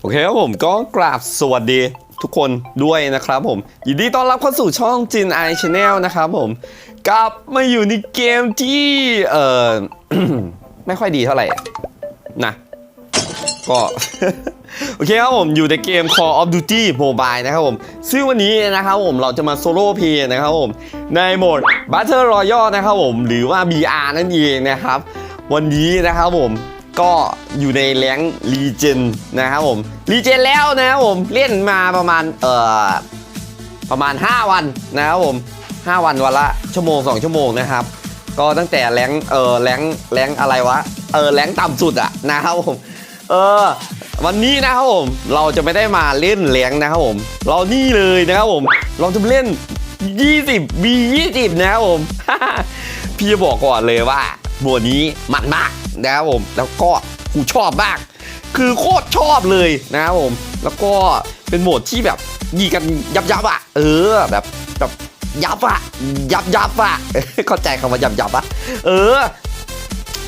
โอเคครับผมก็กราบสวัสดีทุกคนด้วยนะครับผมยินดีต้อนรับเข้าสู่ช่องจินไอชาแนลนะครับผมกลับมาอยู่ในเกมที่เอ่อ ไม่ค่อยดีเท่าไหร่นะก็ โอเคครับผมอยู่ในเกม Call of Duty Mobile นะครับผมซึ่งวันนี้นะครับผมเราจะมาโซโล่เพย์นะครับผมในโหมด Battle Royale นะครับผมหรือว่า BR นั่นเองนะครับ วันนี้นะครับผม ก็อยู่ในแรงรีเจนนะครับผมรีเจนแล้วนะครับผมเล่นมาประมาณเอ่อประมาณ 5 วันนะครับผม 5 วันวันละชั่วโมง 2 ชั่วโมงนะครับ ก็ตั้งแต่แรงเออแรงแรงอะไรวะเออแรงต่ำสุดอะนะครับผมเออวันนี้นะครับผมเราจะไม่ได้มาเล่นแรงนะครับผม เรานี่เลยนะครับผม เราจะมาเล่น 20 B 20 นะครับผม พี่จะบอกก่อนเลยว่า บัวนี้มันมากนะครับผม แล้วก็กูชอบมาก คือโคตรชอบเลยนะครับผม แล้วก็เป็นโหมดที่แบบยิงกันยับยับอะเออแบบแบบยับอะยับยับอะเข้าใจคำว่ายับยับอะเออ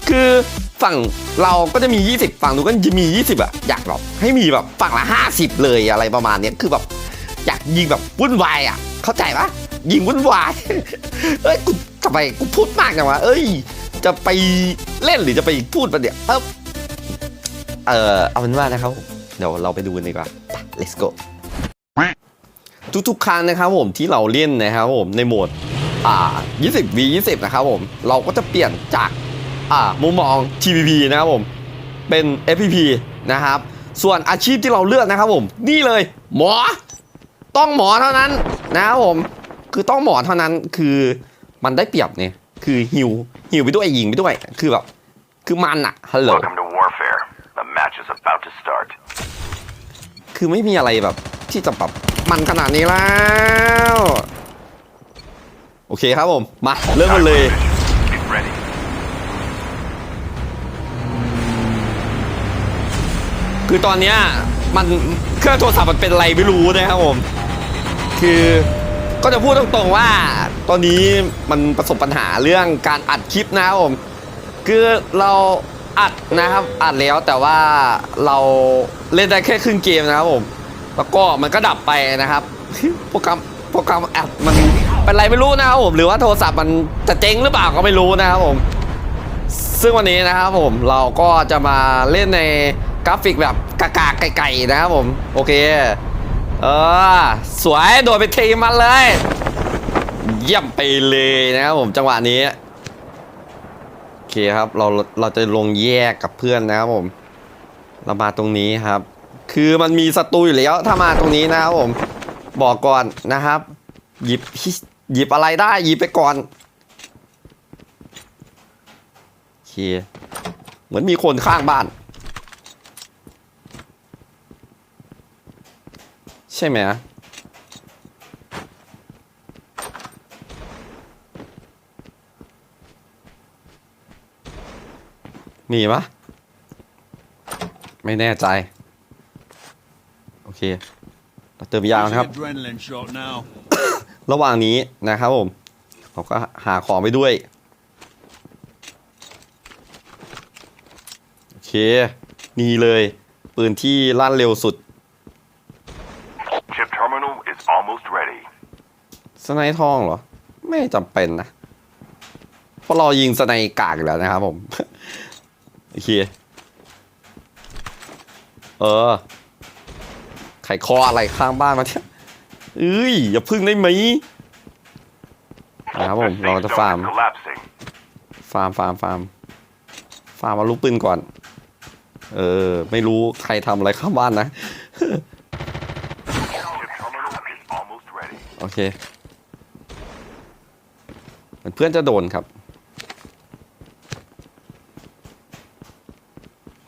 คือฝั่งเราก็จะมี 20 ฝั่งนู้นก็จะมี 20 อะ อยากแบบให้มีแบบฝั่งละ 50 เลยอะไรประมาณเนี้ยคือแบบอยากยิงแบบวุ่นวายอะ เข้าใจปะยิงวุ่นวายเอ้ยกูทำไมกูพูดมากจังวะเอ้ย จะไปเล่นหรือจะไปพูดประเดี๋ยวเออเออเอาเป็นว่านะครับ เดี๋ยวเราไปดูกันดีกว่า let's go ทุกๆครั้งนะครับผมที่เราเล่นนะครับผมในโหมดอ่า 20 v 20 นะครับผม เราก็จะเปลี่ยนจากอ่ามุมมอง TPP นะครับผม เป็น FPP นะครับ ส่วนอาชีพที่เราเลือกนะครับผม นี่เลย หมอ ต้องหมอเท่านั้นนะครับผม คือต้องหมอเท่านั้นคือมันได้เปรียบเนี่ย คือหิวหิวไปด้วยยิงไปด้วย คือแบบ คือมันอะฮัลโหล Welcome to Warfare. The match is about to start. คือไม่มีอะไรแบบ ที่จะแบบมันขนาดนี้แล้ว โอเคครับผม มา เริ่มกันเลย Get ready. คือตอนเนี้ยมันเครื่องโทรศัพท์มันเป็นอะไรไม่รู้นะครับผม คือ ก็จะพูดตรงๆว่า ตอนนี้มันประสบปัญหาเรื่องการอัดคลิปนะครับผมคือเราอัดนะครับอัดแล้วแต่ว่าเราเล่นได้แค่ครึ่งเกมนะครับผมแล้วก็มันก็ดับไปนะครับโปรแกรมโปรแกรมอัดมันเป็นอะไรไม่รู้นะครับผมหรือว่าโทรศัพท์มันจะเจ๊งหรือเปล่าก็ไม่รู้นะครับผม ซึ่งวันนี้นะครับผมเราก็จะมาเล่นในกราฟิกแบบกากากไก่ๆนะครับผม โอเค เออ สวยโดดไปทีมันเลย เยี่ยมไปเลยนะครับผมจังหวะนี้โอเคครับเราเราจะลงแยกกับเพื่อนนะครับผม เรามาตรงนี้ครับ คือมันมีศัตรูอยู่แล้วถ้ามาตรงนี้นะครับผม บอกก่อนนะครับ หยิบหยิบอะไรได้หยิบไปก่อนโอเคเหมือนมีคนข้างบ้าน ช่ไหมอะมีปะไม่แน่ใจ โอเคเราเติมยาวนะครับ Adrenaline shot now. ระหว่างนี้นะครับผม เราก็หาของไปด้วย โอเค นี่เลย ปืนที่ลั่นเร็วสุด Chip terminal is almost ready. สไนทองเหรอ ไม่จำเป็นนะ เพราะเรายิงสไนกากแล้วนะครับผม โอเค เออ ไขคออะไรข้างบ้านมาเนี่ยเอ้ย อย่าพึ่งได้ไหมนะครับผม เราจะฟาร์ม ฟาร์มฟาร์มฟาร์มฟาร์มเอาลูกปืนก่อน เออ ไม่รู้ใครทำอะไรข้างบ้านนะ โอเค เพื่อนจะโดนครับ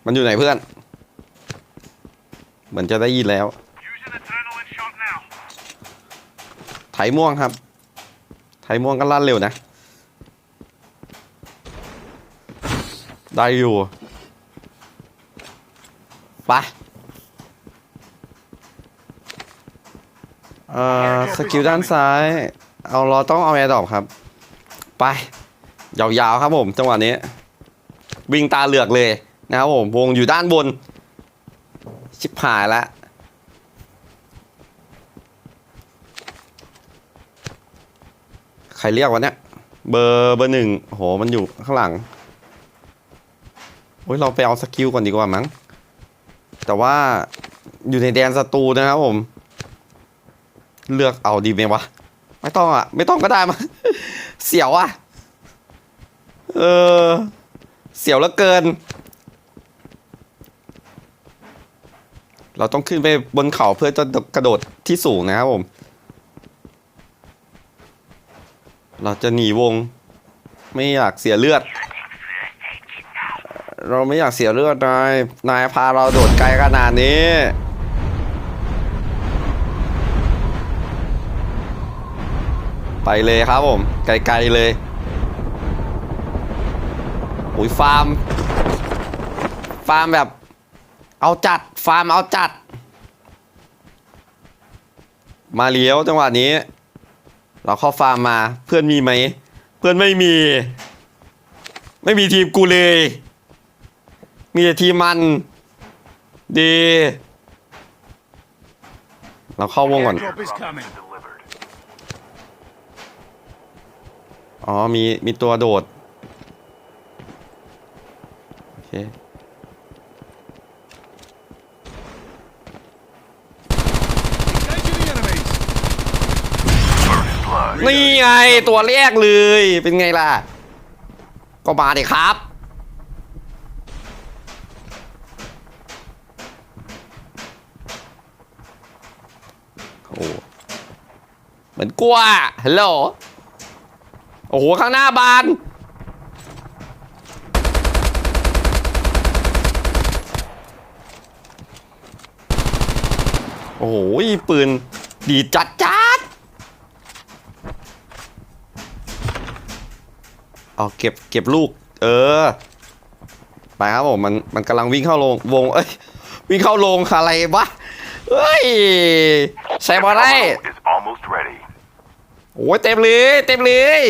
มันอยู่ไหนเพื่อน เหมือนจะได้ยินแล้ว ไถม่วงครับ ไถม่วงก็ลั่นเร็วนะ ได้อยู่ไปเอ่อ สกิลด้านซ้าย เอาเราต้องเอาแอร์ดรอปครับ ไปยาวๆครับผมจังหวะนี้ วิ่งตาเหลือกเลยนะครับผมวงอยู่ด้านบน ชิบหายละใครเรียกวะเนี่ยเบอร์เบอร์หนึ่งโหมันอยู่ข้างหลังโอ้ยเราไปเอาสกิลก่อนดีกว่ามั้งแต่ว่าอยู่ในแดนศัตรูนะครับผม เลือกเอาดีไหมวะ ไม่ต้องอะ ไม่ต้องก็ได้มั้ง เสียวอะเออ เสียวเหลือเกิน เราต้องขึ้นไปบนเขาเพื่อจะกระโดดที่สูงนะครับผม เราจะหนีวง ไม่อยากเสียเลือด เราไม่อยากเสียเลือดนาย นายพาเราโดดไกลขนาดนี้ ไปเลยครับผม ไกลๆเลยโอ้ยฟาร์ม ฟาร์มแบบ เอาจัด ฟาร์มเอาจัด มาเลี้ยวจังหวะนี้ เราเข้าฟาร์มมาเพื่อนมีไหม เพื่อนไม่มี ไม่มีทีมกูเลย มีแต่ทีมมัน ดี เราเข้าวงก่อน Airdrop is coming. Delivered. อ๋อ มี มีตัวโดด โอเค นี่ไง ตัวแรกเลย เป็นไงล่ะ ก็มาดิครับ โอ้ เหมือนกลัวฮัลโหล อ้โห ข้างหน้าบาน โอ้โห ปืน ดีจัดจัดเอาเก็บเก็บลูก เออ ไปครับผม มันมันกำลังวิ่งเข้าโรงวง เอ้ย วิ่งเข้าโรงอะไรวะเฮ้ย ใส่บอลได้ Terminal is almost ready. โอ้ยเต็มเลย เต็มเลย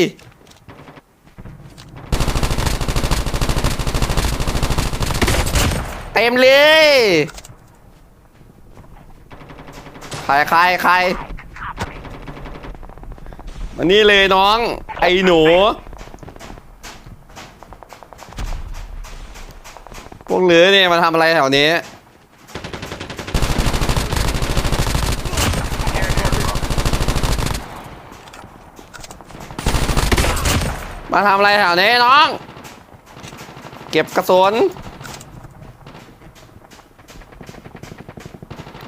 เต็มเลยใครใครใครมานี่เลยน้อง ไอ้หนู พวกเหลือเนี่ยมาทำอะไรแถวนี้ มาทำอะไรแถวนี้น้อง เก็บกระสุน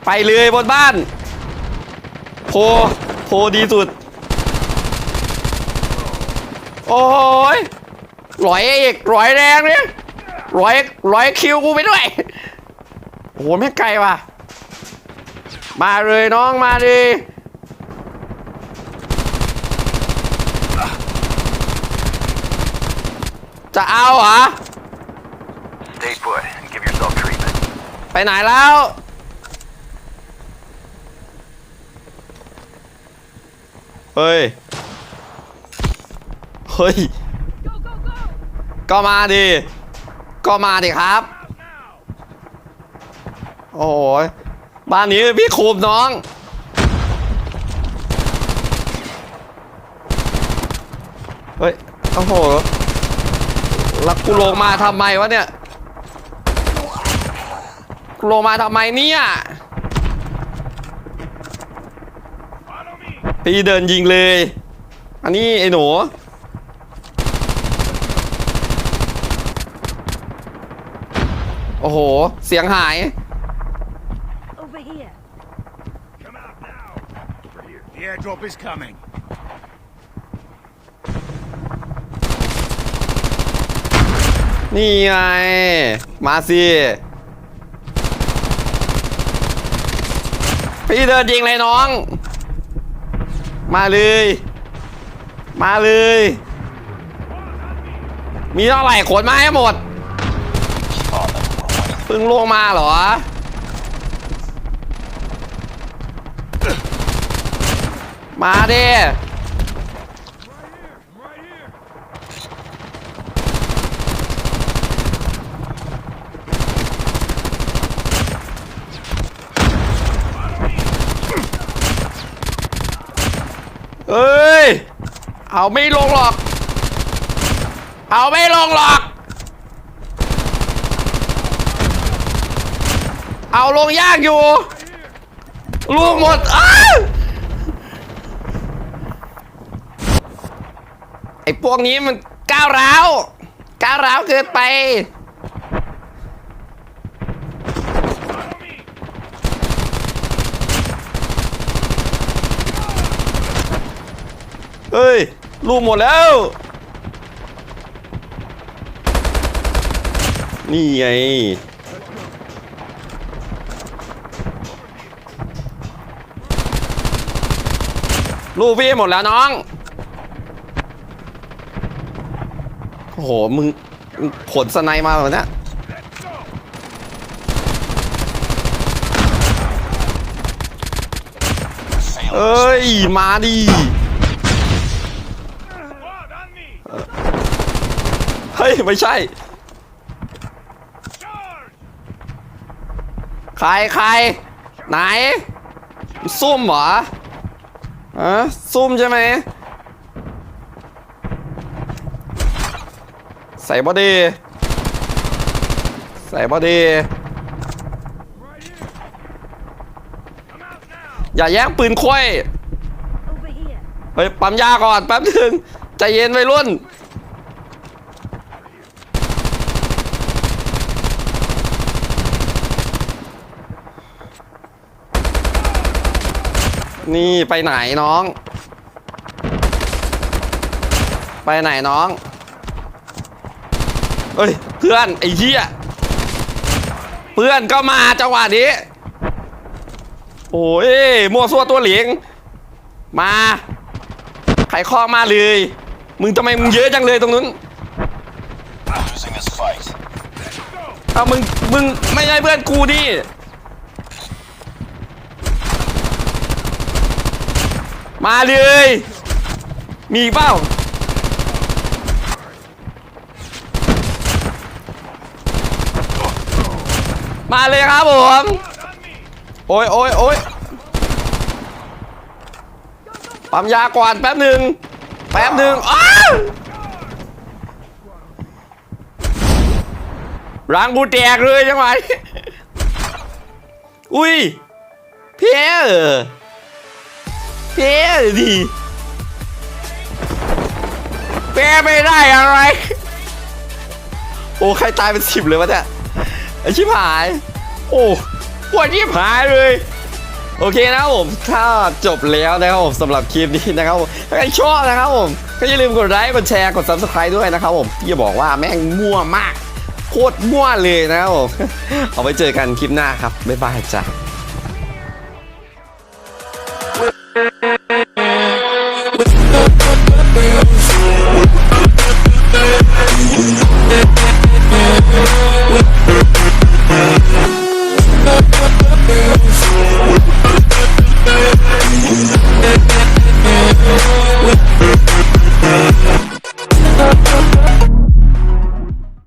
ไปเลยบนบ้าน โพ โพดีสุด โอ้ยร้อยอีกร้อยแรงเนี่ยร้อยร้อยคิวกูไปด้วย โอ้โหแม่งไกลว่ะ มาเลยน้องมาดิจะเอาเหรอ Stay put and give yourself treatment. ไปไหนแล้ว เฮ้ย เฮ้ย ก็มาดิ ก็มาดิครับ โอ้ย บ้านนี้พี่คูมน้อง เฮ้ย โอ้โห แล้วกูลงมาทำไมวะเนี่ย กูลงมาทำไมเนี่ย พี่เดินยิงเลย อันนี้ไอ้หนูโอ้โห เสียงหาย Over here. Come out now. The airdrop is coming. นี่ไง มาสิพี่เดินยิงเลยน้อง มาเลย มาเลย มีเท่าไหร่ขนมาให้หมดเพิ่งลงมาเหรอ มาดิ เอ้ย เอาไม่ลงหรอก เอาไม่ลงหรอก เอาลงยากอยู่ ลูกหมดอ้าไอ้พวกนี้มันก้าวร้าวก้าวร้าวเกินไป เฮ้ย ลูกหมดแล้ว นี่ไง ลูกพี่หมดแล้วน้อง โอ้โห มึงมึงขนสไนมาแบบเนี้ยเอ้ย มาดิ เฮ้ย ไม่ใช่ ใครใครไหนซุ่มเหรอฮะซุ่มใช่ไหม ใส่บอดี ใส่บอดี อย่าแย่งปืนค่อย เฮ้ย ปั๊มยาก่อนแป๊บนึง ใจเย็นวัยรุ่น นี่ไปไหนน้อง ไปไหนน้องเฮ้ย เพื่อนไอ้เหี้ย เพื่อนก็มาจังหวะนี้ โอ้ยมั่วซั่วตัวเหลียงมา ไขข้อมาเลย มึงทำไมมึงเยอะจังเลยตรงนู้นเอามึง มึง ไม่ใช่เพื่อนกูดิ มาเลย มีเปล่ามาเลยครับผม โอ้ยโอ้ยโอ้ยปั๊มยาก่อนแป๊บหนึ่ง แป๊บหนึ่งอ้าวรังกูแตกเลยจังหวะอุ้ยเพี้ยเหรอเพี้ยดิเพี้ยไม่ได้อะไร โอ้ใครตายเป็นสิบเลยวะเนี่ยไอชิบหาย โอ้ปวดชิบหายเลย โอเคนะครับผมถ้าจบแล้วนะครับผมสำหรับคลิปนี้นะครับผมถ้าใครชอบนะครับผมก็อย่าลืมกดไลค์กดแชร์กด subscribe ด้วยนะครับผมที่จะบอกว่าแม่งมั่วมาก โคตรมั่วเลยนะครับผมเอาไว้เจอกันคลิปหน้าครับบ๊ายบายจ้ะ